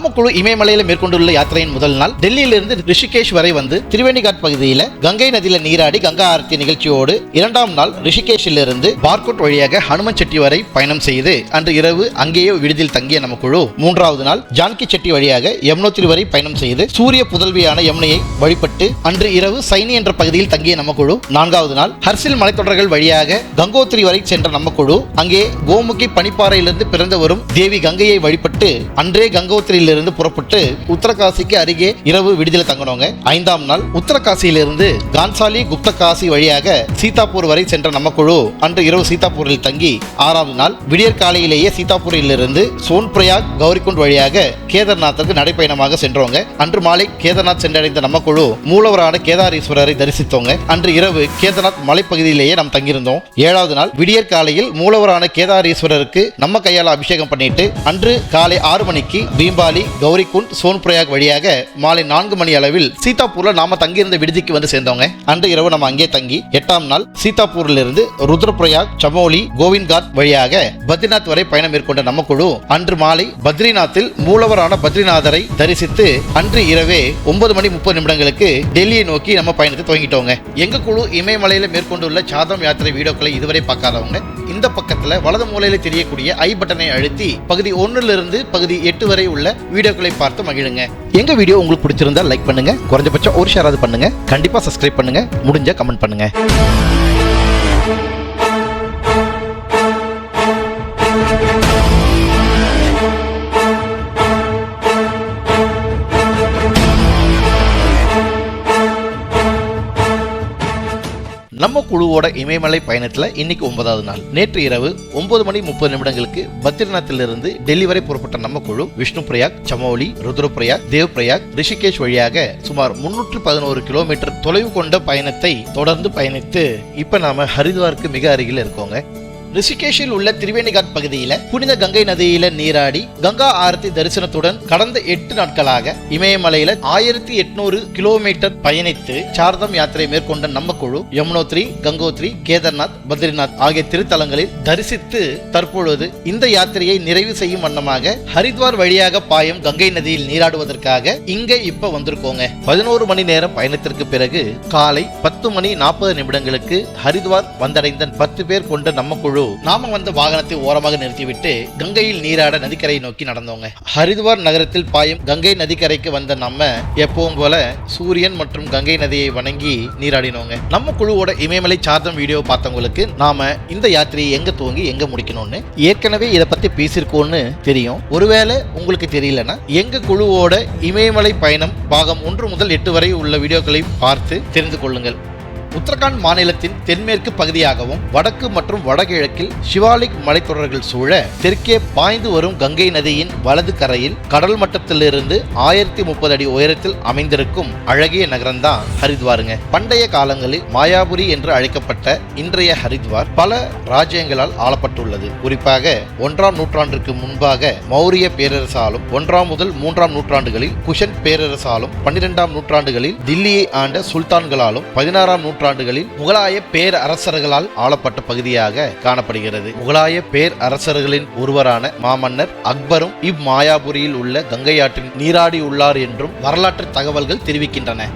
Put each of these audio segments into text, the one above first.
நம்ம குழு இமயமலையில மேற்கொண்டுள்ள யாத்திரையின் முதல் நாள் டெல்லியிலிருந்து ரிஷிகேஷ் வரை வந்து திருவேணிகாட் பகுதியில் கங்கை நதியில் நீராடி கங்கா ஆரத்தி நிகழ்ச்சியோடு இரண்டாம் நாள் ரிஷிகேஷிலிருந்து பார்கோட் வழியாக ஹனுமன் செட்டி வரை பயணம் செய்து அன்று இரவு அங்கேயே விடுதியில் தங்கிய நம்ம குழு மூன்றாவது நாள் ஜான்கி செட்டி வழியாக யமுனோத்திரி வரை பயணம் செய்து சூரிய புதல்வியான யமுனையை வழிபட்டு அன்று இரவு சைனி என்ற பகுதியில் தங்கிய நம்ம குழு நான்காவது நாள் ஹர்சில் மலைத்தொடர்கள் வழியாக கங்கோத்திரி வரை சென்ற நம்ம குழு அங்கே கோமுகி பனிப்பாறையிலிருந்து பிறந்து வரும் தேவி கங்கையை வழிபட்டு அன்றே கங்கோத்திரியிலிருந்து புறப்பட்டு உத்தரகாசிக்கு அருகே இரவு விடுதலை தங்கினவங்க. ஐந்தாம் நாள் உத்தரகாசியிலிருந்து கான்சாலி குப்தகாசி வழியாக சீதாப்பூர் வரை சென்ற நம்ம குழு அன்று இரவு சீதாப்பூரில் தங்கி ஆறாம் நாள் விடியற் காலையிலேயே சீதாப்பூரிலிருந்து சோன்பிரயாக் கௌரிகுண்ட் வழியாக கேதார்நாத்திற்கு நடைப்பயணமாக சென்றவங்க. அன்று மாலை கேதார்நாத் சென்றடைந்த நம்ம குழு மூலவரான கேதாரீஸ்வரரை தரிசித்தவங்க. அன்று இரவு கேதார்நாத் மலைப்பகுதியிலேயே நாம் தங்கியிருந்தோம். ஏழாவது நாள் விடியற் காலையில் மூலவரான கேதாரீஸ்வரருக்கு நம்ம கையால் அபிஷேகம் பண்ணிட்டு அன்று காலை ஆறு மணிக்கு பீம்பாலி கௌரிகுண்ட் சோன்பிரயாக் வழியாக மாலை நான்கு மணி அளவில் சீதாப்பூர்ல நாம தங்கியிருந்த விடுதிக்கு வந்து சேர்ந்தவங்க. அன்று இரவு நம்ம அங்கே தங்கி எட்டாம் நாள் சீதாப்பூர்ல இருந்து ருத்ரபிரயாக் சமோலி கோவிந்த்காத் வழியாக பத்ரிநாத் வரை பயணம் மேற்கொண்ட நம்ம குழு அன்று மாலை பத்ரிநாத்தில் மூலவரான பத்ரிநாதரை தரிசித்து அன்று இரவே ஒன்பது மணி முப்பது நிமிடங்களுக்கு டெல்லியை நோக்கி நம்ம பயணத்தை துவங்கிட்டோங்க. எங்க குழு இமயமலையில மேற்கொண்டுள்ள சாதம் யாத்திரை வீடியோக்களை இதுவரை பார்க்காதவங்க இந்த பக்கத்துல வலது மூலையில தெரியக்கூடிய ஐ பட்டனை அழுத்தி பகுதி ஒன்னுல இருந்து பகுதி எட்டு வரை உள்ள வீடியோக்களை பார்த்து மகிழுங்க. எங்க வீடியோ உங்களுக்கு பிடிச்சிருந்தா லைக் பண்ணுங்க குறைஞ்சபட்சம் ஒரு ஷேராவது பண்ணுங்க. கண்டிப்பா சப்ஸ்கிரைப் பண்ணுங்க முடிஞ்ச கமெண்ட் பண்ணுங்க. நம்ம குழுவோட இமயமலை பயணத்துல இன்னைக்கு ஒன்பதாவது நாள். நேற்று இரவு ஒன்பது மணி முப்பது நிமிடங்களுக்கு பத்ரிநாத்திலிருந்து டெல்லி வரை புறப்பட்ட நம்ம குழு விஷ்ணு பிரயாக் சமௌலி ருத்ரபிரயாக் தேவ் பிரயாக் ரிஷிகேஷ் வழியாக சுமார் முன்னூற்று பதினோரு கிலோமீட்டர் தொலைவு கொண்ட பயணத்தை தொடர்ந்து பயணித்து இப்ப நாம ஹரித்வாருக்கு மிக அருகில் இருக்கோங்க. ரிஷிகேஷில் உள்ள திரிவேணிகாட் பகுதியில புனித கங்கை நதியில நீராடி கங்கா ஆரத்தி தரிசனத்துடன் கடந்த எட்டு நாட்களாக இமயமலையில ஆயிரத்தி எட்நூறு கிலோமீட்டர் பயணித்து சாரதம் யாத்திரை மேற்கொண்ட நம்ம குழு யமுனோத்ரி கங்கோத்ரி கேதார்நாத் பத்ரிநாத் ஆகிய திருத்தலங்களில் தரிசித்து தற்பொழுது இந்த யாத்திரையை நிறைவு செய்யும் வண்ணமாக ஹரித்வார் வழியாக பாயும் கங்கை நதியில் நீராடுவதற்காக இங்க இப்ப வந்திருக்கோங்க. பதினோரு மணி நேரம் பயணத்திற்கு பிறகு காலை பத்து மணி நாற்பது நிமிடங்களுக்கு ஹரித்வார் வந்தடைந்த பத்து பேர் கொண்ட நம்ம குழு நாம வந்த வாகனத்தை ஓரமாக நிறுத்திவிட்டு கங்கையில் நீராட நதிக்கரையை நோக்கி நடந்தோங்க. ஹரித்வார் நகரத்தில் பாயும் கங்கை நதிக்கரைக்கு வந்த நம்ம எப்பவும் போல சூரியன் மற்றும் கங்கை நதியை வணங்கி நீராடினோங்க. நம்ம குழுவோட இமயமலை சார்ந்தம் வீடியோ பார்த்தவங்களுக்கு நாம இந்த யாத்திரையை எங்க துவங்கி எங்க முடிக்கணும்னு ஏற்கனவே இதை பத்தி பேசியிருக்கோம்னு தெரியும். ஒருவேளை உங்களுக்கு தெரியலன்னா எங்க குழுவோட இமயமலை பயணம் பாகம் ஒன்று முதல் எட்டு வரை உள்ள வீடியோக்களை பார்த்து தெரிந்து கொள்ளுங்கள். உத்தரகாண்ட் மாநிலத்தின் தென்மேற்கு பகுதியாகவும் வடக்கு மற்றும் வடகிழக்கில் சிவாலிக் மலைத்தொடர்கள் சூழ தெற்கே பாய்ந்து வரும் கங்கை நதியின் வலது கரையில் கடல் மட்டத்திலிருந்து ஆயிரத்தி முப்பது அடி உயரத்தில் அமைந்திருக்கும் அழகிய நகரம்தான் ஹரித்வாருங்க. பண்டைய காலங்களில் மாயாபுரி என்று அழைக்கப்பட்ட இன்றைய ஹரித்வார் பல ராஜ்யங்களால் ஆளப்பட்டுள்ளது. குறிப்பாக ஒன்றாம் நூற்றாண்டிற்கு முன்பாக மௌரிய பேரரசாலும் ஒன்றாம் முதல் மூன்றாம் நூற்றாண்டுகளில் குஷன் பேரரசாலும் பன்னிரெண்டாம் நூற்றாண்டுகளில் தில்லியை ஆண்ட சுல்தான்களாலும் பதினாறாம் நூற்றாண்டுகளில் முகலாய பேரரசர்களால் ஆளப்பட்ட பகுதியாக காணப்படுகிறது. முகலாய பேரரசர்களின் ஒருவரான மாமன்னர் அக்பரும் இம்மாயாபுரியில் உள்ள கங்கை ஆற்றில் நீராடியுள்ளார் என்றும் வரலாற்று தகவல்கள் தெரிவிக்கின்றன.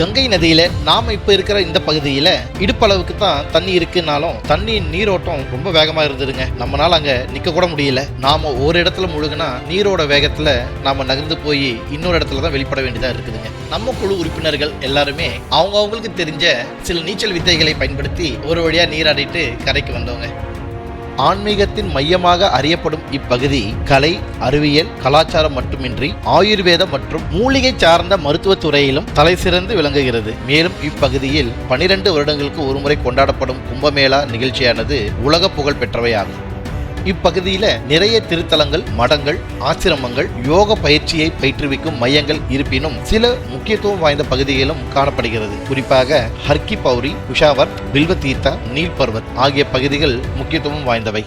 கங்கை நதியில நாம இப்ப இருக்கிற இந்த பகுதியில இடுப்பளவுக்கு தான் தண்ணி இருக்குனாலும் தண்ணியின் நீரோட்டம் ரொம்ப வேகமா இருந்ததுங்க. நம்மளால அங்க நிக்க கூட முடியல. நாம ஒரு இடத்துல முழுகுனா நீரோட வேகத்துல நாம நகர்ந்து போய் இன்னொரு இடத்துல தான் வெளிப்பட வேண்டியதா இருக்குதுங்க. நம்ம குழு உறுப்பினர்கள் எல்லாருமே அவங்க அவங்களுக்கு தெரிஞ்ச சில நீச்சல் வித்தைகளை பயன்படுத்தி ஒரு வழியா நீராடிட்டு கரைக்கு வந்தவங்க ஆன்மீகத்தின் மையமாக அறியப்படும் இப்பகுதி கலை அறிவியல் கலாச்சாரம் மட்டுமின்றி ஆயுர்வேதம் மற்றும் மூலிகை சார்ந்த மருத்துவத் துறையிலும் தலைசிறந்து விளங்குகிறது. மேலும் இப்பகுதியில் பனிரெண்டு வருடங்களுக்கு ஒருமுறை கொண்டாடப்படும் கும்பமேளா நிகழ்ச்சியானது உலக புகழ் பெற்றவையாகும். இப்பகுதியில் நிறைய திருத்தலங்கள் மடங்கள் ஆசிரமங்கள் யோக பயிற்சியை பயிற்றுவிக்கும் மையங்கள் இருப்பினும் சில முக்கியத்துவம் வாய்ந்த பகுதிகளும் காணப்படுகிறது. குறிப்பாக ஹர்கி பௌரி குஷாவர் பில்வ தீர்த்தா நீல் பர்வத் ஆகிய பகுதிகள் முக்கியத்துவம் வாய்ந்தவை.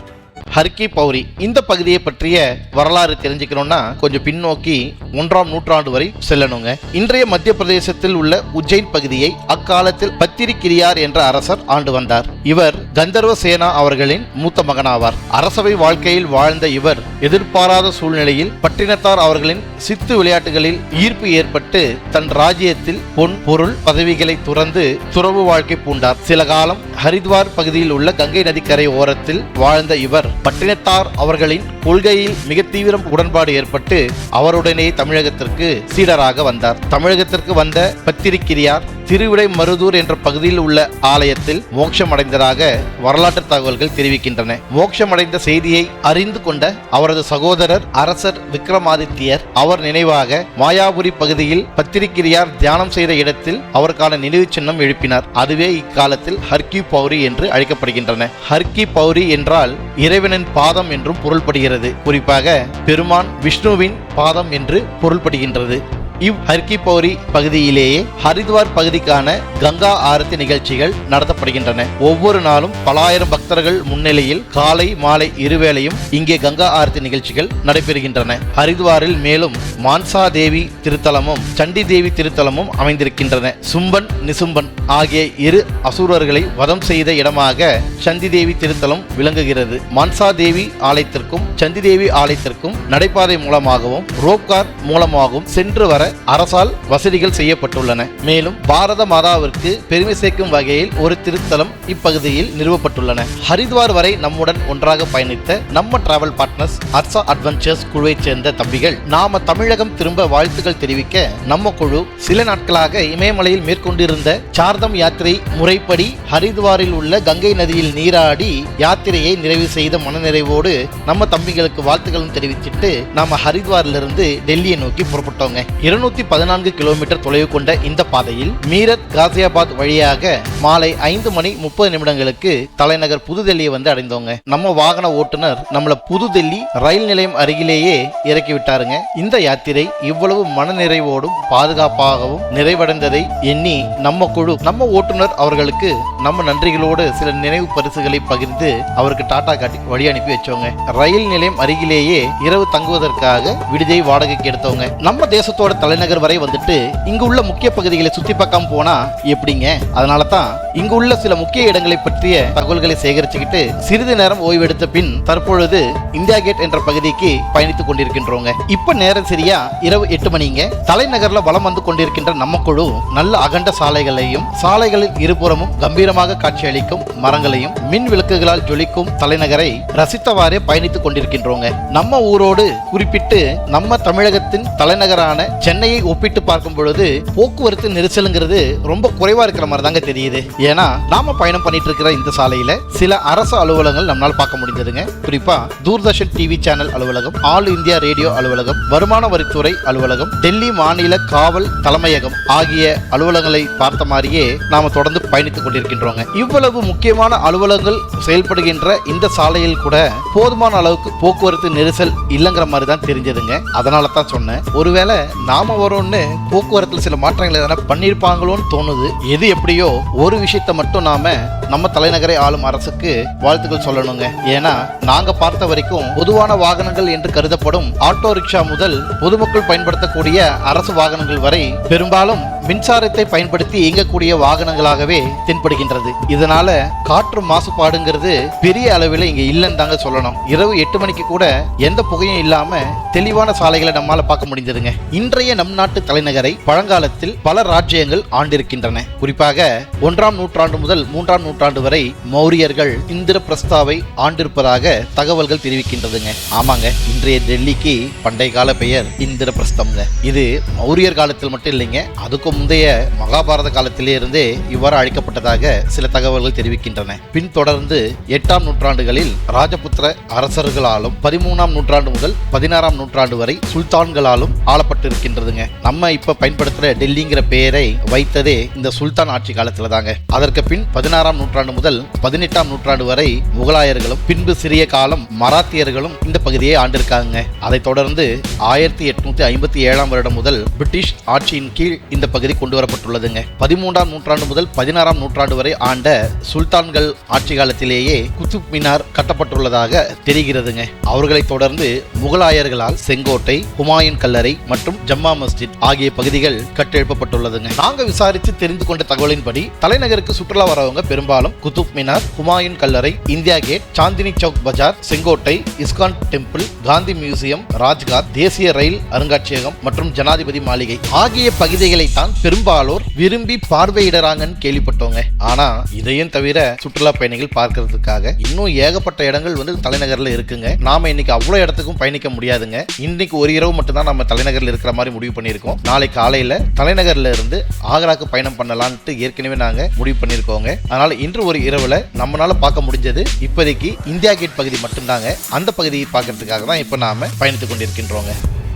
ஹர்கி பௌரி இந்த பகுதியை பற்றிய வரலாறு தெரிஞ்சுக்கணும்னா கொஞ்சம் பின்னோக்கி ஒன்றாம் நூற்றாண்டு வரை செல்லணுங்க. இன்றைய மத்திய பிரதேசத்தில் உள்ள உஜ்ஜைன் பகுதியை அக்காலத்தில் பத்திரிக்கிரியார் என்ற அரசர் ஆண்டு வந்தார். இவர் கந்தர்வ சேனா அவர்களின் மூத்த மகனாவார். அரசவை வாழ்க்கையில் வாழ்ந்த இவர் எதிர்பாராத சூழ்நிலையில் பட்டினத்தார் அவர்களின் சித்து விளையாட்டுகளில் ஈர்ப்பு ஏற்பட்டு தன் ராஜ்யத்தில் பொன் பொருள் பதவிகளை துறந்து துறவு வாழ்க்கை பூண்டார். சில காலம் ஹரித்வார் பகுதியில் உள்ள கங்கை நதிக்கரை ஓரத்தில் வாழ்ந்த இவர் பட்டினத்தார் அவர்களின் கொள்கையில் மிக தீவிரம் உடன்பாடு ஏற்பட்டு அவருடனே தமிழகத்திற்கு சீடராக வந்தார். தமிழகத்திற்கு வந்த பத்திரிக்கிரியார் திருவிடை மருதூர் என்ற பகுதியில் உள்ள ஆலயத்தில் மோட்சமடைந்ததாக வரலாற்று தகவல்கள் தெரிவிக்கின்றன. மோட்சமடைந்த செய்தியை அறிந்து கொண்ட அவரது சகோதரர் அரசர் விக்ரமாதித்யர் அவர் நினைவாக மாயாபுரி பகுதியில் பத்திரிக்கிரியார் தியானம் செய்த இடத்தில் அவருக்கான நினைவு சின்னம் எழுப்பினார். அதுவே இக்காலத்தில் ஹர்கி பௌரி என்று அழைக்கப்படுகின்றன. ஹர்கி பௌரி என்றால் இறைவனின் பாதம் என்றும் பொருள்படுகிறது. குறிப்பாக பெருமான் விஷ்ணுவின் பாதம் என்று பொருள்படுகின்றது. இவ் ஹர்கி பௌரி பகுதியிலேயே ஹரித்வார் பகுதிக்கான கங்கா ஆரத்தி நிகழ்ச்சிகள் நடத்தப்படுகின்றன. ஒவ்வொரு நாளும் பலாயிரம் பக்தர்கள் முன்னிலையில் காலை மாலை இருவேளையும் இங்கே கங்கா ஆரத்தி நிகழ்ச்சிகள் நடைபெறுகின்றன. ஹரித்வாரில் மேலும் மான்சா தேவி திருத்தலமும் சண்டி தேவி திருத்தலமும் அமைந்திருக்கின்றன. சும்பன் நிசும்பன் ஆகிய இரு அசுரர்களை வதம் செய்த இடமாக சண்டி தேவி திருத்தலம் விளங்குகிறது. மான்சா தேவி ஆலயத்திற்கும் சண்டி தேவி ஆலயத்திற்கும் நடைபாதை மூலமாகவும் ரோப்கார் மூலமாகவும் சென்று வர அரசால் வசதிகள் செய்யப்பட்டுள்ளன. மேலும் பாரத மாதாவிற்கு பெருமை சேர்க்கும் வகையில் ஒரு திருத்தலம் இப்பகுதியில் நிறுவப்பட்டுள்ளன. ஹரித்வார் வரை நம்முடன் ஒன்றாக பயணித்த நம்ம டிராவல் பார்ட்னர்ஸ் அர்சா அட்வென்ச்சர்ஸ் குழுவைச் சேர்ந்த தம்பிகள் நாம தமிழகம் திரும்ப வாழ்த்துக்கள் தெரிவிக்க நம்ம குழு சில நாட்களாக இமயமலையில் மேற்கொண்டிருந்த சார்தம் யாத்திரை முறைப்படி ஹரித்வாரில் உள்ள கங்கை நதியில் நீராடி யாத்திரையை நிறைவு செய்த மனநிறைவோடு நம்ம தம்பிகளுக்கு வாழ்த்துக்களும் தெரிவிச்சிட்டு நாம ஹரித்வாரிலிருந்து டெல்லியை நோக்கி புறப்பட்டோங்க. இருநூத்தி பதினான்கு கிலோமீட்டர் தொலைவு கொண்ட இந்த பாதையில் மீரத் காசியாபாத் வழியாக மாலை ஐந்து மணி முப்பது நிமிடங்களுக்கு தலைநகர் புதுடெல்லியை வந்து அடைந்தோங்க. நம்ம வாகன ஓட்டுநர் நம்மள புதுடெல்லி ரயில் நிலையம் அருகிலேயே இறக்கி விட்டாருங்க. இந்த யாத்திரை இவ்வளவு மனநிறைவோடும் பாதுகாப்பாகவும் நிறைவடைந்ததை எண்ணி நம்ம குழு நம்ம ஓட்டுநர் அவர்களுக்கு நம்ம நன்றிகளோடு சில நினைவு பரிசுகளை பகிர்ந்து அவருக்கு டாடா காட்டி வழி அனுப்பி வச்சோங்க ரயில் நிலையம் அருகிலேயே இரவு தங்குவதற்காக விடுதியை வாடகைக்கு எடுத்தவங்க. நம்ம தேசத்தோட தலைநகர் வரை வந்துட்டு இங்கு உள்ள முக்கிய பகுதிகளை சுத்தி பார்க்காம போனா எப்படிங்க? அதனால தான் இங்கு உள்ள சில முக்கிய இடங்களை பற்றிய தகவல்களை சேகரிச்சுக்கிட்டு சிறிது நேரம் ஓய்வெடுத்த பின் தற்பொழுது இந்தியா கேட் என்ற பகுதிக்கு பயணித்துக் கொண்டிருக்கின்றோங்க. இப்ப நேரம் சரியா இரவு எட்டு மணிங்க. தலைநகர்ல வலம் வந்து கொண்டிருக்கின்ற நம்ம குழு நல்ல அகண்ட சாலைகளையும் சாலைகளின் இருபுறமும் கம்பீரமாக காட்சியளிக்கும் மரங்களையும் மின் விளக்குகளால் ஜொலிக்கும் தலைநகரை ரசித்தவாறே பயணித்துக் கொண்டிருக்கின்றோங்க. நம்ம ஊரோடு குறிப்பிட்டு நம்ம தமிழகத்தின் தலைநகரான சென்னையை ஒப்பிட்டு பார்க்கும் பொழுது போக்குவரத்து நெரிசலுங்கிறது ரொம்ப குறைவா இருக்கிற மாதிரி தாங்க தெரியுது. ஏன்னா நாம பயணம் பண்ணிட்டு இருக்கிற இந்த சாலையில சில அரசு அலுவலகங்கள் நம்மளால பார்க்க முடிஞ்சதுங்க. குறிப்பா தூர்தர்ஷன் டிவி சேனல் அலுவலகம் ஆல் இந்தியா ரேடியோ அலுவலகம் வருமான வரித்துறை அலுவலகம் டெல்லி மாநில காவல் தலைமையகம் ஆகிய அலுவலகங்களை பார்த்த மாதிரியே நாம தொடர்ந்து பயணித்துக் கொண்டிருக்கின்றோங்க இவ்வளவு முக்கியமான அலுவலகங்கள் செயல்படுகின்ற இந்த சாலையில் கூட போதுமான அளவுக்கு போக்குவரத்து நெரிசல் இல்லைங்கிற மாதிரி தான் தெரிஞ்சதுங்க. அதனால தான் சொன்னேன். ஒருவேளை நாம வரோம்னு போக்குவரத்தில் சில மாற்றங்கள் எதனா பண்ணியிருப்பாங்களோன்னு தோணுது. எது எப்படியோ ஒரு விஷயத்தை மட்டும் நாம நம்ம தலைநகரை ஆளும் அரசுக்கு வாழ்த்துக்கள் சொல்லணுங்க. ஏன்னா நாங்க பார்த்த வரைக்கும் பொதுவான வாகனங்கள் என்று கருதப்படும் ஆட்டோ ரிக்ஷா முதல் பொதுமக்கள் பயன்படுத்தக்கூடிய அரசு வாகனங்கள் வரை பெரும்பாலும் மின்சாரத்தை பயன்படுத்தி இயங்கக்கூடிய வாகனங்களாகவே தென்படுகின்றது. இதனால காற்று மாசுபாடுங்கிறது பெரிய அளவில் இங்க இல்லைன்னு தாங்க சொல்லணும். இரவு எட்டு மணிக்கு கூட எந்த புகையும் இல்லாம தெளிவான சாலைகளை நம்மால பார்க்க முடிந்ததுங்க. இன்றைய நம் நாட்டு தலைநகரை பழங்காலத்தில் பல ராஜ்யங்கள் ஆண்டிருக்கின்றன. குறிப்பாக ஒன்றாம் நூற்றாண்டு முதல் மூன்றாம் நூற்றாண்டு வரை மௌரியர்கள் இந்திர பிரஸ்தாவை ஆண்டிருப்பதாக தகவல்கள் தெரிவிக்கின்றதுங்க. ஆமாங்க இன்றைய டெல்லிக்கு பண்டைய கால பெயர் இந்திர பிரஸ்தம்ங்க. இது மௌரியர் காலத்தில் மட்டும் இல்லைங்க அதுக்கும் முந்தைய மகாபாரத காலத்திலே இருந்தே இவ்வாறு அழைக்கப்பட்டதாக சில தகவல்கள் தெரிவிக்கின்றன. பின் தொடர்ந்து எட்டாம் நூற்றாண்டுகளில் ராஜபுத்திர அரசர்களாலும் பதிமூணாம் நூற்றாண்டு முதல் பதினாறாம் நூற்றாண்டு வரை சுல்தான்களாலும் ஆளப்பட்டிருக்கின்றதுங்க. நம்ம இப்ப பயன்படுத்துற டெல்லிங்கிற பெயரை வைத்ததே இந்த சுல்தான் ஆட்சி காலத்துல தாங்க அதற்கு பின் பதினாறாம் நூற்றாண்டு முதல் பதினெட்டாம் நூற்றாண்டு வரை முகலாயர்களும் பின்பு சிறிய காலம் மராத்தியர்களும் இந்த பகுதியை ஆண்டிருக்காங்க. அதைத் தொடர்ந்து ஆயிரத்தி எட்நூத்தி ஐம்பத்தி ஏழாம் வருடம் முதல் பிரிட்டிஷ் ஆட்சியின் கீழ் இந்த பகுதி பகுதி கொண்டு வரப்பட்டுள்ளதுங்க பதிமூன்றாம் நூற்றாண்டு முதல் பதினாறாம் நூற்றாண்டு வரை ஆண்ட சுல்தான்கள் ஆட்சி காலத்திலேயே குத்துப் மினார் கட்டப்பட்டுள்ளதாக தெரிகிறதுங்க. அவர்களை தொடர்ந்து முகலாயர்களால் செங்கோட்டை ஹுமாயூன் கல்லறை மற்றும் ஜம்மா மஸ்ஜித் ஆகிய பகுதிகள் கட்டெழுப்பப்பட்டுள்ளதுங்க. நாங்க விசாரித்து தெரிந்து கொண்ட தகவலின்படி தலைநகருக்கு சுற்றுலா வரவங்க பெரும்பாலும் குத்துப் மினார் ஹுமாயூன் கல்லறை இந்தியா கேட் சாந்தினி சௌக் பஜார் Sengottai ISKCON temple Gandhi museum Rajghat தேசிய ரயில் அருங்காட்சியகம் மற்றும் ஜனாதிபதி மாளிகை ஆகிய பகுதிகளை தான் பெரும்பாலோர் விரும்பி பார்வையிடறாங்கன்னு கேள்விப்பட்டோங்க ஆனா இதையும் தவிர சுற்றுலா பயணிகள் பார்க்கறதுக்காக இன்னும் ஏகப்பட்ட இடங்கள் வந்து தலைநகர்ல இருக்குங்க. நாம இன்னைக்கு அவ்வளவு இடத்துக்கும் பயணிக்க முடியாதுங்க. இன்னைக்கு ஒரு இரவு மட்டும்தான் நம்ம தலைநகர்ல இருக்கிற மாதிரி முடிவு பண்ணியிருக்கோம். நாளை காலையில தலைநகர்ல இருந்து ஆக்ராக்கு பயணம் பண்ணலான்ட்டு ஏற்கனவே நாங்க முடிவு பண்ணியிருக்கோங்க. அதனால இன்று ஒரு இரவுல நம்மளால பார்க்க முடிஞ்சது இப்போதைக்கு இந்தியா கேட் பகுதி மட்டும்தாங்க. அந்த பகுதியை பார்க்கறதுக்காக தான் இப்போ நாம பயணித்துக் கொண்டிருக்கின்றோங்க.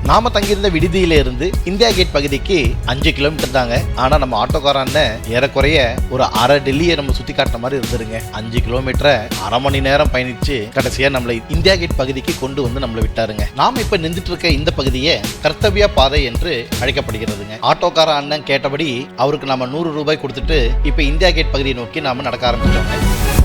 நாம தங்கியிருந்த விடுதியில இருந்து இந்தியா கேட் பகுதிக்கு அஞ்சு கிலோமீட்டர் தாங்க. ஆனா நம்ம ஆட்டோக்காரன் ஏறக்குறைய ஒரு அரை டெல்லியை நம்ம சுத்தி காட்டுற மாதிரி இருந்துருங்க. அஞ்சு கிலோமீட்டரை அரை மணி நேரம் பயணிச்சு கடைசியா நம்மளை இந்தியா கேட் பகுதிக்கு கொண்டு வந்து நம்மளை விட்டாருங்க. நாம இப்ப நின்றுட்டு இருக்க இந்த பகுதியை கர்த்தவியா பாதை என்று அழைக்கப்படுகிறதுங்க. ஆட்டோக்கார அண்ணன் கேட்டபடி அவருக்கு நம்ம நூறு ரூபாய் கொடுத்துட்டு இப்ப இந்தியா கேட் பகுதியை நோக்கி நாம நடக்க ஆரம்பிச்சோங்க.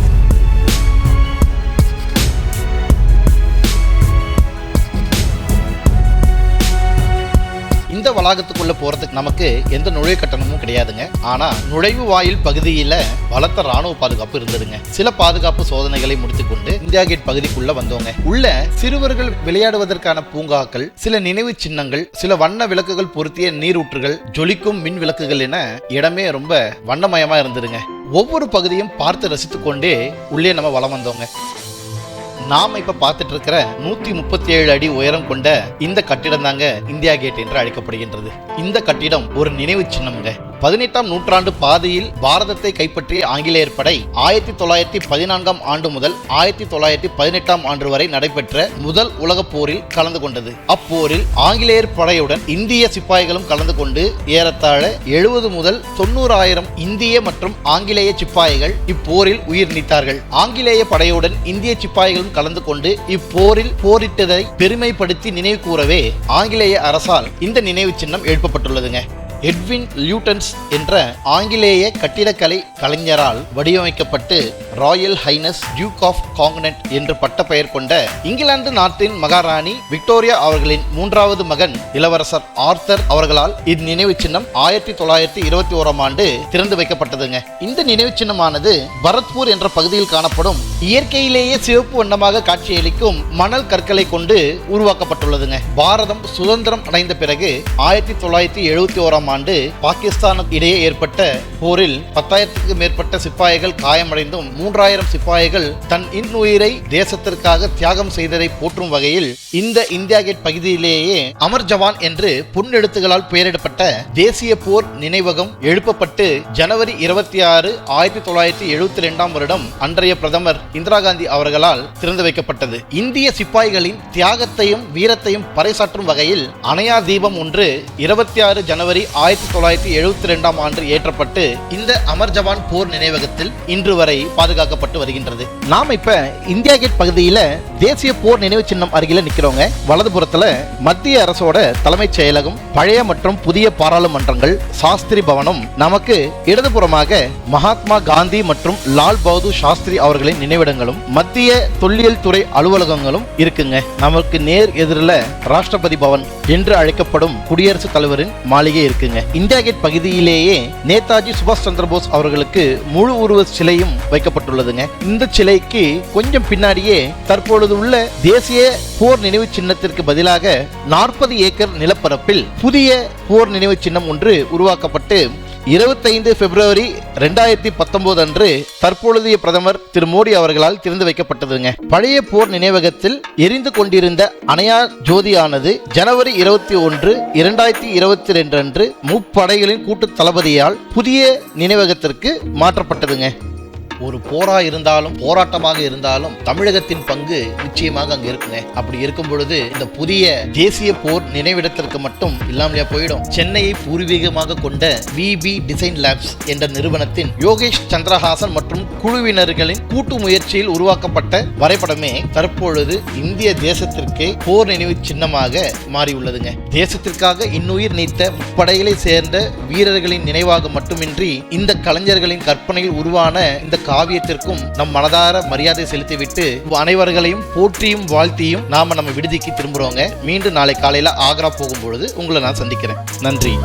இந்த வளாகத்துக்குள்ள போறதுக்கு நமக்கு எந்த நுழைவு கட்டணமும் கிடையாதுங்க. ஆனா நுழைவு வாயில் பகுதியில பலத்த ராணுவ பாதுகாப்பு இருந்ததுங்க. சில பாதுகாப்பு சோதனைகளை முடித்துக்கொண்டு இந்தியா கேட் பகுதிக்குள்ள வந்தோங்க. உள்ள சிறுவர்கள் விளையாடுவதற்கான பூங்காக்கள் சில நினைவு சின்னங்கள் சில வண்ண விளக்குகள் பொருத்திய நீரூற்றுகள் ஜொலிக்கும் மின் விளக்குகள் என இடமே ரொம்ப வண்ணமயமா இருந்ததுங்க. ஒவ்வொரு பகுதியும் பார்த்து ரசித்துக் கொண்டே உள்ளே நம்ம வலம் வந்தோங்க. நாம இப்ப பார்த்துட்டு இருக்கிற நூத்தி முப்பத்தி ஏழு அடி உயரம் கொண்ட இந்த கட்டிடம் தாங்க இந்தியா கேட் என்று அழைக்கப்படுகின்றது. இந்த கட்டிடம் ஒரு நினைவு சின்னம்ங்க. பதினெட்டாம் நூற்றாண்டு பாதையில் பாரதத்தை கைப்பற்றிய ஆங்கிலேயர் படை ஆயிரத்தி தொள்ளாயிரத்தி பதினான்காம் ஆண்டு முதல் ஆயிரத்தி தொள்ளாயிரத்தி பதினெட்டாம் ஆண்டு வரை நடைபெற்ற முதல் உலகப் போரில் கலந்து கொண்டது. அப்போரில் ஆங்கிலேயர் படையுடன் இந்திய சிப்பாய்களும் கலந்து கொண்டு ஏறத்தாழ எழுபது முதல் தொண்ணூறாயிரம் இந்திய மற்றும் ஆங்கிலேய சிப்பாய்கள் இப்போரில் உயிர் நீத்தார்கள். ஆங்கிலேய படையுடன் இந்திய சிப்பாய்களும் கலந்து கொண்டு இப்போரில் போரிட்டதை பெருமைப்படுத்தி நினைவு கூறவே ஆங்கிலேய அரசால் இந்த நினைவு சின்னம் எழுப்பப்பட்டுள்ளதுங்க. எட்வின் லியூட்டன்ஸ் என்ற ஆங்கிலேய கட்டிடக்கலை கலைஞரால் வடிவமைக்கப்பட்டு royal highness duke of Connaught என்று பட்டப்பெயர் பெயர் கொண்ட இங்கிலாந்து நாட்டின் மகாராணி விக்டோரியா அவர்களின் மூன்றாவது மகன் இளவரசர் ஆர்த்தர் அவர்களால் இந்நினைவு சின்னம் ஆயிரத்தி தொள்ளாயிரத்தி இருபத்தி ஓராம் ஆண்டு திறந்து வைக்கப்பட்டதுங்க. இந்த நினைவு சின்னமானது பரத்பூர் என்ற பகுதியில் காணப்படும் இயற்கையிலேயே சிவப்பு வண்ணமாக காட்சியளிக்கும் மணல் கற்களை கொண்டு உருவாக்கப்பட்டுள்ளதுங்க. பாரதம் சுதந்திரம் அடைந்த பிறகு ஆயிரத்தி தொள்ளாயிரத்தி எழுபத்தி ஓராம் ஆண்டு பாகிஸ்தானுக்கு இடையே ஏற்பட்ட போரில் பத்தாயிரத்துக்கு மேற்பட்ட சிப்பாய்கள் காயமடைந்தும் மூன்றாயிரம் சிப்பாய்கள் தன் இன்னுயிரை தேசத்திற்காக தியாகம் செய்ததை போற்றும் வகையில் இந்த இந்தியா கேட் பகுதியிலேயே அமர் ஜவான் என்று புன்னெழுத்துகளால் பெயரிடப்பட்ட தேசிய போர் நினைவகம் எழுப்பப்பட்டு ஜனவரி இருபத்தி ஆறு ஆயிரத்தி தொள்ளாயிரத்தி எழுபத்தி ரெண்டாம் வருடம் அன்றைய பிரதமர் இந்திரா காந்தி அவர்களால் திறந்து வைக்கப்பட்டது. இந்திய சிப்பாய்களின் தியாகத்தையும் வீரத்தையும் பறைசாற்றும் வகையில் அணையா தீபம் ஒன்று இருபத்தி ஆறு ஜனவரி ஆயிரத்தி தொள்ளாயிரத்தி எழுபத்தி ரெண்டாம் ஆண்டு ஏற்றப்பட்டு இந்த அமர் ஜவான் போர் நினைவகத்தில் இன்று வரை பாதுகாக்கப்பட்டு வருகின்றது. நாம இப்ப இந்தியா கேட் பகுதியில தேசிய போர் நினைவு சின்னம் அருகில நிக்கிறோங்க. வலதுபுறத்துல மத்திய அரசோட தலைமைச் செயலகம் பழைய மற்றும் புதிய பாராளுமன்றங்கள் சாஸ்திரி பவனம் நமக்கு இடதுபுறமாக மகாத்மா காந்தி மற்றும் லால் பகதூர் சாஸ்திரி அவர்களின் நினைவிடங்களும் மத்திய தொல்லியல் துறை அலுவலகங்களும் இருக்குங்க. நமக்கு நேர் எதிரில் ராஷ்டிரபதி பவன் என்று அழைக்கப்படும் குடியரசுத் தலைவரின் மாளிகை இருக்குங்க. இந்தியா கேட் பகுதியிலேயே நேதாஜி சுபாஷ் சந்திரபோஸ் அவர்களுக்கு முழு உருவ சிலையும் வைக்கப்பட்டுள்ளதுங்க இந்த சிலைக்கு கொஞ்சம் பின்னாடியே தற்பொழுது உள்ள தேசிய போர் நினைவு சின்னத்திற்கு பதிலாக நாற்பது ஏக்கர் நிலப்பரப்பில் புதிய போர் நினைவு சின்னம் ஒன்று உருவாக்கப்பட்டு இருபத்தைந்து பிப்ரவரி ரெண்டாயிரத்தி பத்தொன்பது அன்று தற்பொழுதைய பிரதமர் திரு மோடி அவர்களால் திறந்து வைக்கப்பட்டதுங்க. பழைய போர் நினைவகத்தில் எரிந்து கொண்டிருந்த அணையா ஜோதியானது ஜனவரி இருபத்தி ஒன்று இரண்டாயிரத்தி இருபத்தி ரெண்டு அன்று முப்படைகளின் கூட்டு தளபதியால் புதிய நினைவகத்திற்கு மாற்றப்பட்டதுங்க. ஒரு போரா இருந்தாலும் போராட்டமாக இருந்தாலும் தமிழகத்தின் பங்கு நிச்சயமாக அங்க இருக்குங்க. அப்படி இருக்கும் பொழுது இந்த புதிய தேசிய போர் நினைவிடத்திற்கு மட்டும் இல்லாமலையா போயிடும். சென்னையை பூர்வீகமாக கொண்ட விபி டிசைன் லேப்ஸ் என்ற நிறுவனத்தின் யோகேஷ் சந்திரஹாசன் மற்றும் குழுவினர்களின் கூட்டு முயற்சியில் உருவாக்கப்பட்ட வரைபடமே தற்பொழுது இந்திய தேசத்திற்கே போர் நினைவு சின்னமாக மாறியுள்ளதுங்க. தேசத்திற்காக இன்னுயிர் நீத்த முப்படைகளை சேர்ந்த வீரர்களின் நினைவாக மட்டுமின்றி இந்த கலைஞர்களின் கற்பனையில் உருவான இந்த காவியத்திற்கும் நம் மனதார மரியாதை செலுத்திவிட்டு அனைவர்களையும் போற்றியும் வாழ்த்தியும் நாம நம்ம விடுதிக்கு திரும்புறோங்க. மீண்டும் நாளை காலையில ஆக்ரா போகும்பொழுது உங்களை நான் சந்திக்கிறேன். நன்றி.